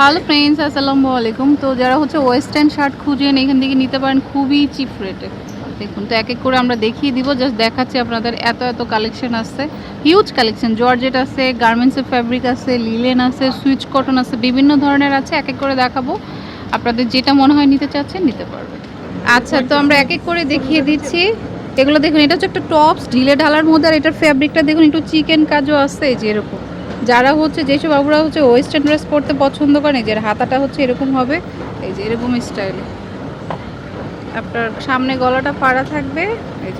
Hello friends, আসসালামু আলাইকুম। তো যারা হচ্ছে ওয়েস্টার্ন শার্ট খুঁজেন, এখান থেকে নিতে পারেন খুবই চিপ রেটে। দেখুন, তো এক এক করে আমরা দেখিয়ে দিব, জাস্ট দেখাচ্ছি আপনাদের এত এত কালেকশন আছে। হিউজ কালেকশন, জর্জেট আছে গার্মেন্টসের ফ্যাব্রিক আছে লিলেন আছে, সুইচ কটন আছে, বিভিন্ন ধরনের আছে, এক এক করে দেখাবো। আপনাদের যেটা মনে হয় নিতে চাচ্ছেন, নিতে পারবেন। আচ্ছা তো আমরা এক এক করে দেখিয়ে দিচ্ছি। এগুলো দেখুন, এটা হচ্ছে একটা টপস ঢিলে ঢালার মধ্যে, আর এটার ফ্যাব্রিকটা দেখুন, একটু চিকেন কাজও আছে, এই যে এরকম। যারা হচ্ছে যেসব বাবুরা হচ্ছে ওয়েস্টার্ন ড্রেস পরতে পছন্দ করে যে হাতাটা হচ্ছে এরকম হবে এই যে এরকম স্টাইলে আপনার সামনে গলাটা পাড়া থাকবে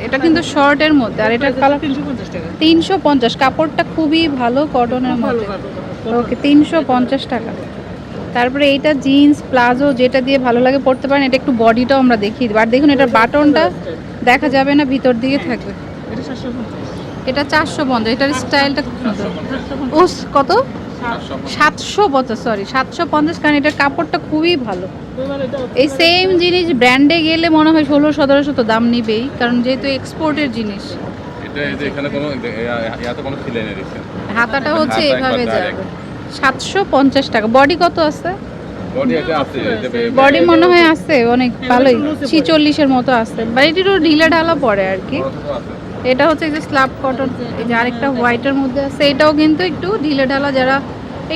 এটা কিন্তু শর্টের মধ্যে আর এটার কালার তিনশো পঞ্চাশ কাপড়টা খুবই ভালো কটনের মধ্যে। ওকে তিনশো পঞ্চাশ টাকা। তারপরে এইটা জিন্স প্লাজো যেটা দিয়ে ভালো লাগে পড়তে পারেন এটা একটু বডিটাও আমরা দেখিয়ে দেবো। আর দেখুন এটার বাটনটা দেখা যাবে না ভিতর দিকে থাকবে। এটা চারশো পঞ্চাশ এটার স্টাইলটা ও কত? সাতশো পঞ্চাশ সরি সাতশো পঞ্চাশ কারণ এটার কাপড়টা খুবই ভালো। এই সেম জিনিস ব্র্যান্ডে গেলে মনে হয় ষোলো সতেরোশো তো দাম নিবেই কারণ যেহেতু এক্সপোর্টের জিনিস। হাতাটা হচ্ছে এভাবে যাবে। সাতশো পঞ্চাশ টাকা। বডি কত আছে? বডি মনে হয় আছে অনেক ভালোই। ছিচল্লিশের মতো আছে। বাড়িটিরও ঢিলে ঢালা পড়ে আর কি। এটা হচ্ছে যে স্ল্যাব কটন এই যে আরেকটা হোয়াইটের মধ্যে আছে এটাও কিন্তু একটু ঢিলে ঢালা যারা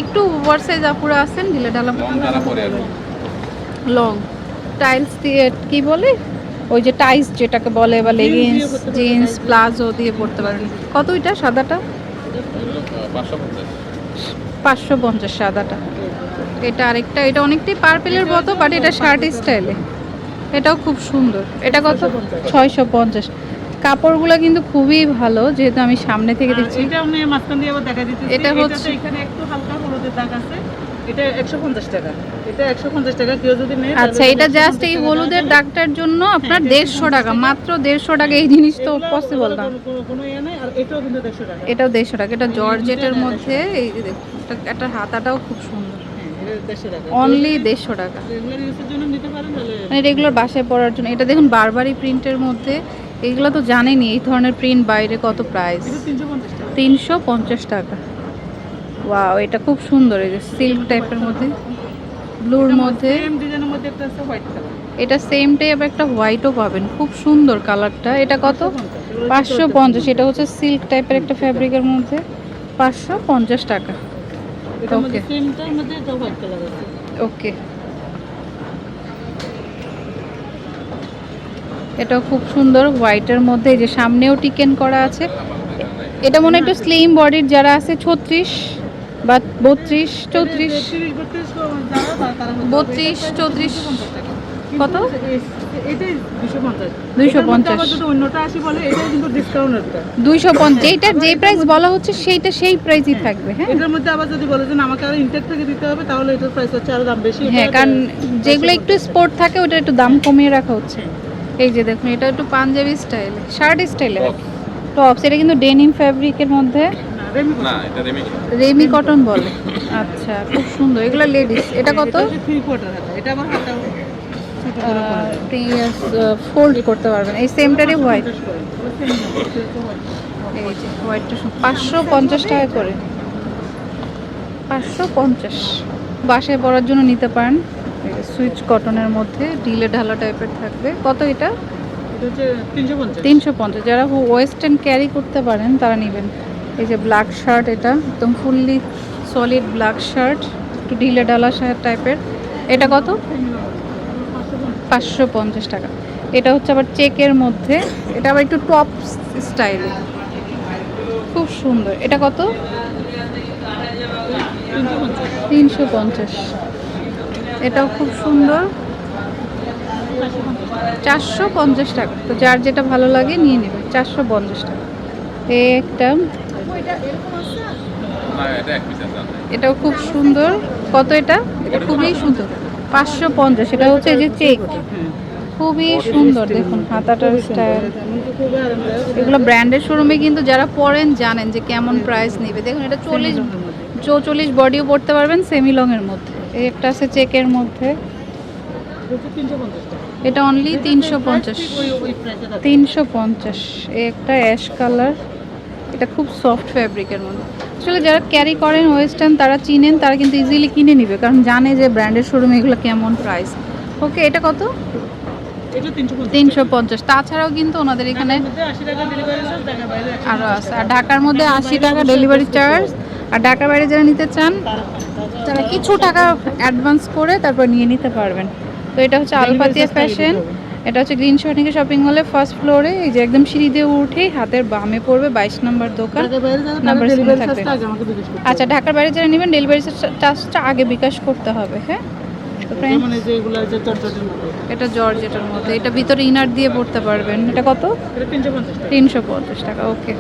একটু ওভার সাইজ আপুরা আছেন ঢিলে ঢালা লং যারা পরে আর লং টাইলস দিয়ে কি বলে? ওই যে টাইস যেটাকে বলে বা লেগিংস জিন্স প্লাজো দিয়ে পরতে পারেন। কত ওইটা সাদাটা? পাঁচশো পঞ্চাশ। সাদাটা। এটা আরেকটা এটা অনেকটাই পার্পেলের মতো বাট এটা শার্ট স্টাইলে এটাও খুব সুন্দর। এটা কত? ছয়শো পঞ্চাশ। কাপড়গুলো কিন্তু খুবই ভালো যেহেতু আমি সামনে থেকে দেখছি। এটা আপনি মাঝখান দিয়ে আবার দেখা দিতেছি। এটা হচ্ছে- এখানে একটু হালকা হলুদের দাগ আছে। এটা একশো পঞ্চাশ টাকা। এটা একশো পঞ্চাশ টাকা কেউ যদি নেয় আচ্ছা এটা জাস্ট এই হলুদের ডাকটার জন্য আপনার হ্যাঁ, দেড়শো টাকা মাত্র দেড়শো টাকা এই জিনিস তো পসিবল না। কোনো- ইয়ে আর এটাও কিন্তু দেড়শো টাকা। এটাও দেড়শো টাকা এটা জর্জেটের মধ্যে এই একটা হাতাটাও খুব সুন্দর। হ্যাঁ, এটা দেড়শো টাকা। অনলি দেড়শো মানে রেগুলার বাসায় পরার জন্য। এটা দেখুন বারবারই প্রিন্টের মধ্যে। এগুলো তো জানেনই এই ধরনের প্রিন্ট বাইরে কত প্রাইস তিনশো পঞ্চাশ টাকা। ওয়াও এটা খুব সুন্দর এই যে সিল্ক টাইপের মধ্যে ব্লুর মধ্যে। এটা সেম টাইপ একটা হোয়াইটও পাবেন খুব সুন্দর কালারটা এটা কত? পাঁচশো পঞ্চাশ এটা হচ্ছে সিল্ক টাইপের একটা ফ্যাব্রিকের মধ্যে পাঁচশো পঞ্চাশ টাকা। ওকে মধ্যে Okay. সেমটার মধ্যে একটা হোয়াইট কালার আছে ওকে এটাও খুব সুন্দর হোয়াইটের মধ্যে এই যে সামনেও টিকেন করা আছে। এটা মনে একটু স্লিম বডির যারা আছে ছত্রিশ বা বত্রিশ চৌত্রিশ বত্রিশ চৌত্রিশ কত? পঞ্চাশ। 250 আবার যদি অন্যটা আসি বলে এটাই কিন্তু ডিসকাউন্টেরটা দুইশো পঞ্চাশ। যে প্রাইস বলা হচ্ছে সেইটা সেই প্রাইসই থাকবে হ্যাঁ? এটার মধ্যে আবার যদি বলে যে আমাকে আরও ইনটেক থেকে দিতে হবে তাহলে এটার প্রাইস হচ্ছে আরও দাম বেশি। হ্যাঁ কারণ যেগুলো একটু স্পোর্ট থাকে ওটা একটু দাম কমিয়ে রাখা হচ্ছে। এই যে দেখুন এটা একটু পাঞ্জাবি স্টাইল শার্ট স্টাইলে টপস এটা কিন্তু ডেনিম ফ্যাব্রিকের মধ্যে। রেমি না এটা রেমি রেমি কটন বলে। আচ্ছা খুব সুন্দর। এগুলো লেডিস এটা কত। ফোল্ড করতে পারবেন। এই সেমটারই হোয়াইট। এই যে হোয়াইটটা পাঁচশো পঞ্চাশ টাকা করে। পাঁচশো পঞ্চাশ। বাসায় পরার জন্য নিতে পারেন। সুইচ কটনের মধ্যে ডিলে ঢালা টাইপের থাকবে। কত এটা? তিনশো পঞ্চাশ। যারা ওয়েস্টার্ন ক্যারি করতে পারেন তারা নেবেন। এই যে ব্ল্যাক শার্ট এটা একদম ফুললি সলিড ব্ল্যাক শার্ট একটু ঢিলে ডালা শার্ট টাইপের। এটা কত? পাঁচশো পঞ্চাশ টাকা। এটা হচ্ছে আবার চেকের মধ্যে। এটা আবার একটু টপ স্টাইলে। খুব সুন্দর। এটা কত? তিনশো পঞ্চাশ। এটাও খুব সুন্দর। চারশো পঞ্চাশ টাকা। তো যার যেটা ভালো লাগে নিয়ে নেবে। চারশো পঞ্চাশ টাকা। এই একটা এটাও খুব সুন্দর। কত এটা? এটা খুবই সুন্দর। পাঁচশো পঞ্চাশ। এটা হচ্ছে যে চেক। খুবই সুন্দর। দেখুন, হাতাটার স্টাইল এগুলো ব্র্যান্ডের শোরুমে কিন্তু যারা পরেন জানেন যে কেমন প্রাইস নেবে। দেখুন, এটা চল্লিশ, চৌচল্লিশ বডিও পড়তে পারবেন সেমি লংয়ের মধ্যে। এই একটা আছে চেকের মধ্যে। এটা অনলি তিনশো পঞ্চাশ। তিনশো পঞ্চাশ। এই একটা অ্যাশ কালার এটা খুব সফট ফ্যাব্রিকের মধ্যে। আসলে যারা ক্যারি করেন ওয়েস্টার্ন তারা চিনেন, তারা কিন্তু ইজিলি কিনে নিবে, কারণ জানে যে ব্র্যান্ডের শোরুমে এগুলো কেমন প্রাইস ওকে এটা কত? তিনশো পঞ্চাশ। তাছাড়াও কিন্তু ওনাদের এখানে আরও আছে। আর ঢাকার মধ্যে আশি টাকা ডেলিভারি চার্জ আর ঢাকার বাইরে যারা নিতে চান তারা কিছু টাকা অ্যাডভান্স করে তারপর নিয়ে নিতে পারবেন। তো এটা হচ্ছে আলফাতিয়া ফ্যাশন এটা হচ্ছে গ্রিন শর্টিংয়ে শপিং মলে ফার্স্ট ফ্লোরে এই যে একদম সিঁড়ি দিয়ে উঠেই হাতের বামে পড়বে বাইশ নম্বর দোকান। নাম্বার থাকবে। আচ্ছা ঢাকার বাইরে যারা নেবেন ডেলিভারি চার্জটা আগে বিকাশ করতে হবে হ্যাঁ? এটা জর্জেটার মধ্যে। এটা ভিতরে ইনার দিয়ে পড়তে পারবেন। এটা কত? তিনশো পঞ্চাশ টাকা। ওকে